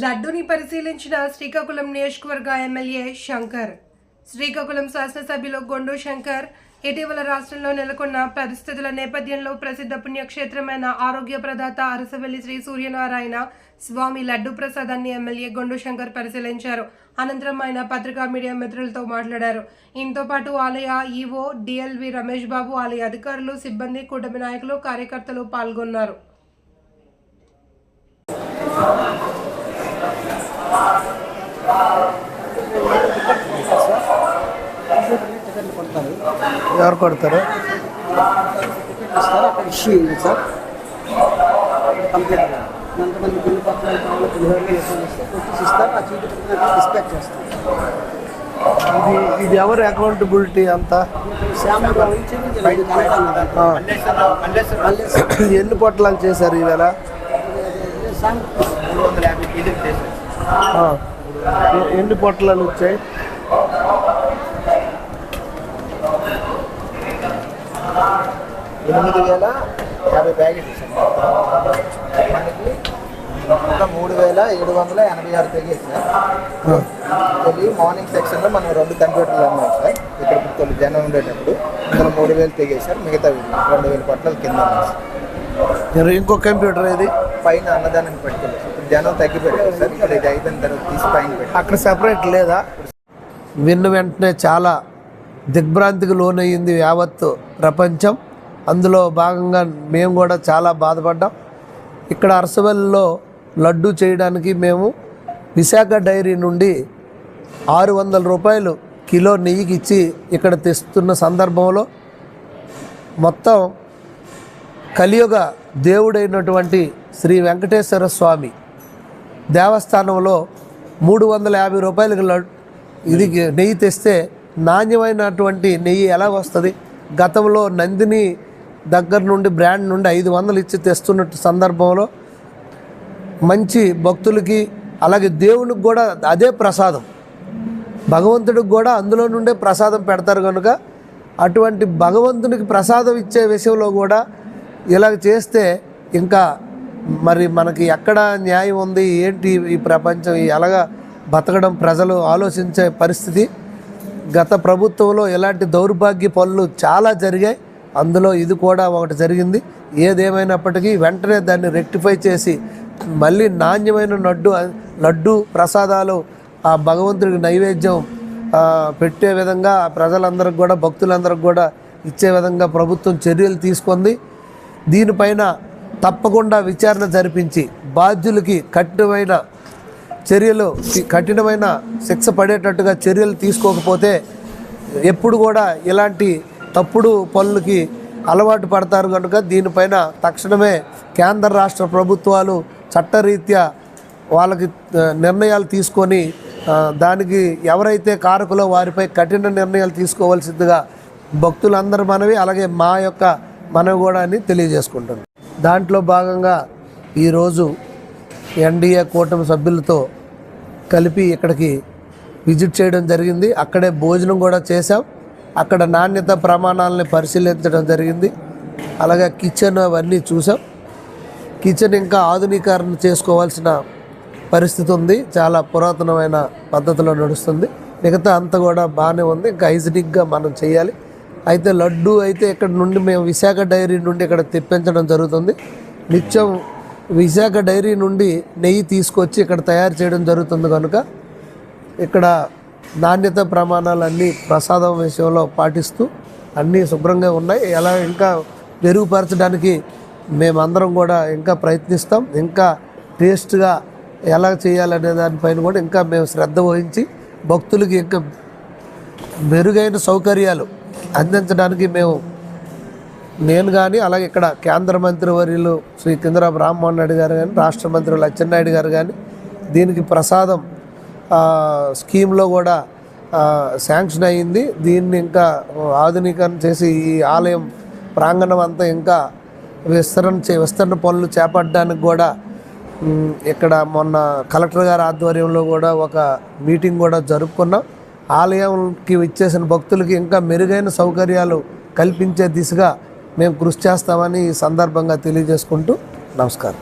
లడ్డూని పరిశీలించిన శ్రీకాకుళం నియోజకవర్గ ఎమ్మెల్యే శంకర్. శ్రీకాకుళం శాసనసభ్యులు గొండు శంకర్ ఇటీవల రాష్ట్రంలో నెలకొన్న పరిస్థితుల నేపథ్యంలో ప్రసిద్ధ పుణ్యక్షేత్రమైన ఆరోగ్య ప్రదాత అరసవెల్లి శ్రీ సూర్యనారాయణ స్వామి లడ్డు ప్రసాదాన్ని ఎమ్మెల్యే గొండు శంకర్ పరిశీలించారు. అనంతరం ఆయన పత్రికా మీడియా మిత్రులతో మాట్లాడారు. ఇంతో పాటు ఆలయ ఈవో డిఎల్వి రమేష్ బాబు ఆలయ అధికారులు సిబ్బంది కూటమి నాయకులు కార్యకర్తలు పాల్గొన్నారు. డిస్పాచ్ చేస్తాం ఇది ఇది ఎవరు అకౌంటబిలిటీ అంతా? ఎన్ని పొట్లాలు చేశారు ఈవేళ ఎన్ని పొట్లాలు వచ్చాయి? ఎనిమిది వేల యాభై ప్యాకెట్లు సార్. మనకి ఇంకా మూడు వేల ఏడు వందల ఎనభై ఆరు తెగేది సార్. తొలి మార్నింగ్ సెక్షన్లో మనం రెండు కంప్యూటర్లు అన్నాం సార్. ఇక్కడ తొలి జనం ఉండేటప్పుడు. ఇందులో మూడు వేలు తెగేశారు మిగతా రెండు వేల పట్ల కింద సార్. ఇంకో కంప్యూటర్ ఏది? పైన అన్నదానాన్ని పట్టుకెళ్ళారు సార్. ఇప్పుడు జనం తగ్గిపెట్టారు సార్. ఇక్కడ ఇది అయిపోయిన తర్వాత తీసి పైన పెట్టి అక్కడ సెపరేట్ లేదా? విన్న వెంటనే చాలా దిగ్భ్రాంతికి లోనయ్యింది యావత్తు ప్రపంచం. అందులో భాగంగా మేము కూడా చాలా బాధపడ్డాం. ఇక్కడ అరసవల్లిలో లడ్డు చేయడానికి మేము విశాఖ డైరీ నుండి ఆరు వందల రూపాయలు కిలో నెయ్యికి ఇచ్చి ఇక్కడ తెస్తున్న సందర్భంలో మొత్తం కలియుగ దేవుడైనటువంటి శ్రీ వెంకటేశ్వర స్వామి దేవస్థానంలో మూడు వందల యాభై రూపాయలకి ఇది నెయ్యి తెస్తే నాణ్యమైనటువంటి నెయ్యి ఎలా వస్తుంది? గతంలో నందిని దగ్గర నుండి బ్రాండ్ నుండి ఐదు వందలు ఇచ్చి తెస్తున్నట్టు సందర్భంలో మంచి భక్తులకి అలాగే దేవునికి కూడా అదే ప్రసాదం. భగవంతుడికి కూడా అందులో నుండే ప్రసాదం పెడతారు కనుక అటువంటి భగవంతునికి ప్రసాదం ఇచ్చే విషయంలో కూడా ఇలాగ చేస్తే ఇంకా మరి మనకి ఎక్కడ న్యాయం ఉంది ఏంటి ఈ ప్రపంచం ఎలాగా బతకడం ప్రజలు ఆలోచించే పరిస్థితి. గత ప్రభుత్వంలో ఇలాంటి దౌర్భాగ్య పనులు చాలా జరిగాయి. అందులో ఇది కూడా ఒకటి జరిగింది. ఏదేమైనప్పటికీ వెంటనే దాన్ని రెక్టిఫై చేసి మళ్ళీ నాణ్యమైన లడ్డు లడ్డు ప్రసాదాలు ఆ భగవంతుడికి నైవేద్యం పెట్టే విధంగా ప్రజలందరికి కూడా భక్తులందరికి కూడా ఇచ్చే విధంగా ప్రభుత్వం చర్యలు తీసుకుంది. దీనిపైన తప్పకుండా విచారణ జరిపించి బాధ్యులకి కఠినమైన చర్యలు కఠినమైన శిక్ష పడేటట్టుగా చర్యలు తీసుకోకపోతే ఎప్పుడు కూడా ఇలాంటి తప్పుడు పనులకి అలవాటు పడతారు కనుక దీనిపైన తక్షణమే కేంద్ర రాష్ట్ర ప్రభుత్వాలు చట్టరీత్యా వాళ్ళకి నిర్ణయాలు తీసుకొని దానికి ఎవరైతే కారకులో వారిపై కఠిన నిర్ణయాలు తీసుకోవాల్సిందిగా భక్తులందరూ మనవి అలాగే మా యొక్క మనవి కూడా అని తెలియజేసుకుంటుంది దాంట్లో భాగంగా ఈరోజు ఎన్డీఏ కూటమి సభ్యులతో కలిపి ఇక్కడికి విజిట్ చేయడం జరిగింది. అక్కడే భోజనం కూడా చేశాం. అక్కడ నాణ్యత ప్రమాణాలని పరిశీలించడం జరిగింది. అలాగే కిచెన్ అవన్నీ చూసాం. కిచెన్ ఇంకా ఆధునీకరణ చేసుకోవాల్సిన పరిస్థితి ఉంది. చాలా పురాతనమైన పద్ధతిలో నడుస్తుంది. మిగతా అంతా కూడా బాగానే ఉంది. ఇంకా హైజీనిక్గా మనం చేయాలి. అయితే లడ్డు అయితే ఇక్కడ నుండి మేము విశాఖ డైరీ నుండి ఇక్కడ తెప్పించడం జరుగుతుంది. నిత్యం విశాఖ డైరీ నుండి నెయ్యి తీసుకొచ్చి ఇక్కడ తయారు చేయడం జరుగుతుంది కనుక. ఇక్కడ నాణ్యత ప్రమాణాలన్నీ ప్రసాదం విషయంలో పాటిస్తూ అన్నీ శుభ్రంగా ఉన్నాయి. ఎలా ఇంకా మెరుగుపరచడానికి మేమందరం కూడా ఇంకా ప్రయత్నిస్తాం. ఇంకా టేస్ట్గా ఎలా చేయాలనే దానిపైన కూడా ఇంకా మేము శ్రద్ధ వహించి భక్తులకి ఇంకా మెరుగైన సౌకర్యాలు అందించడానికి మేము నేను కానీ అలాగే ఇక్కడ కేంద్ర మంత్రి వర్యులు శ్రీ కిందరాపు రామ్మోహన్ రెడ్డి గారు కానీ రాష్ట్ర మంత్రి లచ్చెన్నాయుడు గారు కానీ దీనికి ప్రసాదం స్కీమ్లో కూడా శాంక్షన్ అయ్యింది దీన్ని ఇంకా ఆధునీకరణ చేసి ఈ ఆలయం ప్రాంగణం అంతా ఇంకా విస్తరణ చే విస్తరణ పనులు చేపట్టడానికి కూడా ఇక్కడ మొన్న కలెక్టర్ గారి ఆధ్వర్యంలో కూడా ఒక మీటింగ్ కూడా జరుపుకున్నాం. ఆలయంకి ఇచ్చేసిన భక్తులకి ఇంకా మెరుగైన సౌకర్యాలు కల్పించే దిశగా మేము కృషి చేస్తామని ఈ సందర్భంగా తెలియజేసుకుంటూ నమస్కారం.